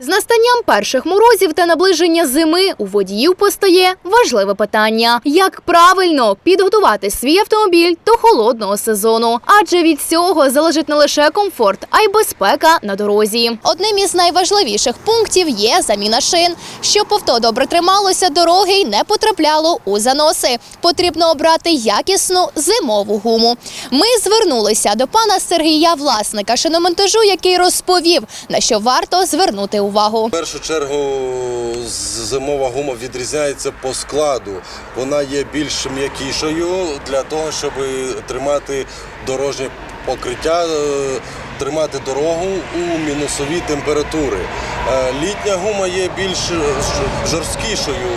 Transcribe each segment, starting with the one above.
З настанням перших морозів та наближення зими у водіїв постає важливе питання: як правильно підготувати свій автомобіль до холодного сезону? Адже від цього залежить не лише комфорт, а й безпека на дорозі. Одним із найважливіших пунктів є заміна шин. Щоб авто добре трималося дороги й не потрапляло у заноси. Потрібно обрати якісну зимову гуму. Ми звернулися до пана Сергія, власника шиномонтажу, який розповів, на що варто звернути увагу. В першу чергу зимова гума відрізняється по складу. Вона є більш м'якішою для того, щоб тримати дорожнє покриття, е, тримати дорогу у мінусові температури. Е, Літня гума є більш жорсткішою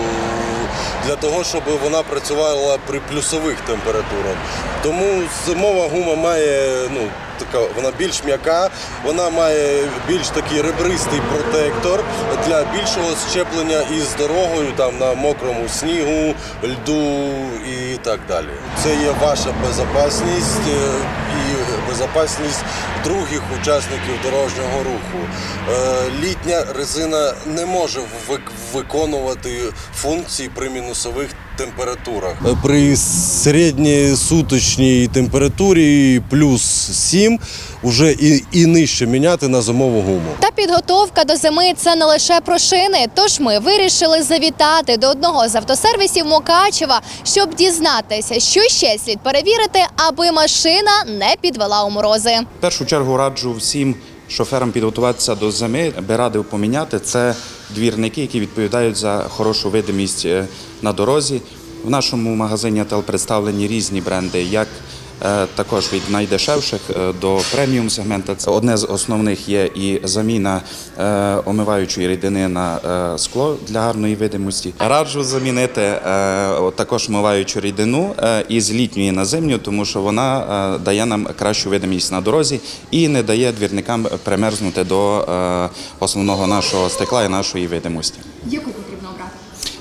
для того, щоб вона працювала при плюсових температурах. Тому зимова гума має ну, така, вона більш м'яка, вона має більш такий ребристий протектор для більшого щеплення із дорогою там на мокрому снігу, льду і так далі. Це є ваша безпечність е, і безпечність других учасників дорожнього руху. Е, Літня резина не може виконувати функції при мінусових температурах. Е, При середньосуточній температурі плюс 7 вже і, і нижче міняти на зимову гуму. Та підготовка до зими це не лише про шини. Тож ми вирішили завітати до одного з автосервісів Мукачева, щоб дізнатися, що ще слід перевірити, аби машина не підвела у морози. В першу чергу раджу всім шоферам підготуватися до зими, би радив поміняти. Це двірники, які відповідають за хорошу видимість е, на дорозі. В нашому магазині представлені різні бренди, як також від найдешевших е, до преміум сегмента. Це одне з основних є і заміна е, омиваючої рідини на е, скло для гарної видимості. Раджу замінити е, також омиваючу рідину е, із літньої на зимню, тому що вона е, дає нам кращу видимість на дорозі і не дає двірникам примерзнути до е, основного нашого стекла і нашої видимості. Яку потрібно обрати? Е,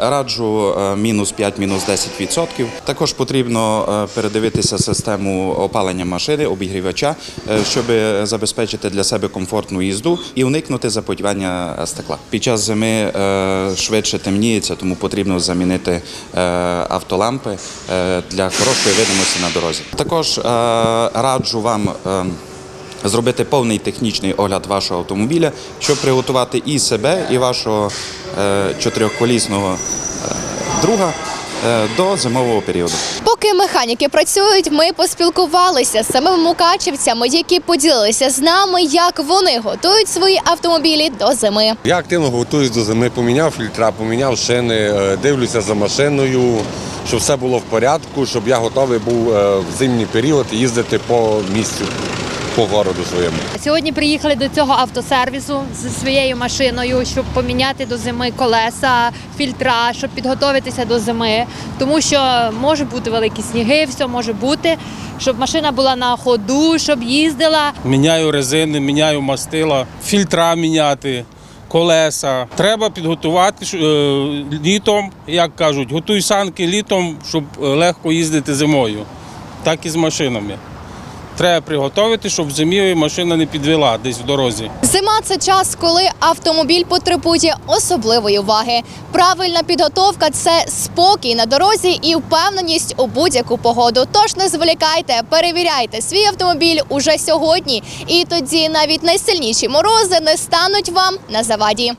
Раджу е, мінус 5, мінус 10%. Також потрібно е, передивитися систему опалення машини, обігрівача, е, щоб забезпечити для себе комфортну їзду і уникнути запотівання стекла. Під час зими е, швидше темніється, тому потрібно замінити е, автолампи е, для хорошої видимості на дорозі. Також е, раджу вам. Зробити повний технічний огляд вашого автомобіля, щоб приготувати і себе, і вашого е, чотирьохколісного е, друга е, до зимового періоду. Поки механіки працюють, ми поспілкувалися з самими мукачівцями, які поділилися з нами, як вони готують свої автомобілі до зими. Я активно готуюсь до зими, поміняв фільтра, поміняв шини, дивлюся за машиною, щоб все було в порядку, щоб я готовий був в зимній період їздити по місцю, по городу своєму. Сьогодні приїхали до цього автосервісу зі своєю машиною, щоб поміняти до зими колеса, фільтра, щоб підготуватися до зими, тому що може бути великі сніги, все може бути, щоб машина була на ходу, щоб їздила. Міняю резини, міняю мастила, фільтра міняти, колеса. Треба підготувати е, літом, як кажуть, готуй санки літом, щоб е, легко їздити зимою. Так і з машинами. Треба приготувати, щоб в зимі машина не підвела десь в дорозі. Зима це час, коли автомобіль потребує особливої уваги. Правильна підготовка це спокій на дорозі і впевненість у будь-яку погоду. Тож не зволікайте, перевіряйте свій автомобіль уже сьогодні, і тоді навіть найсильніші морози не стануть вам на заваді.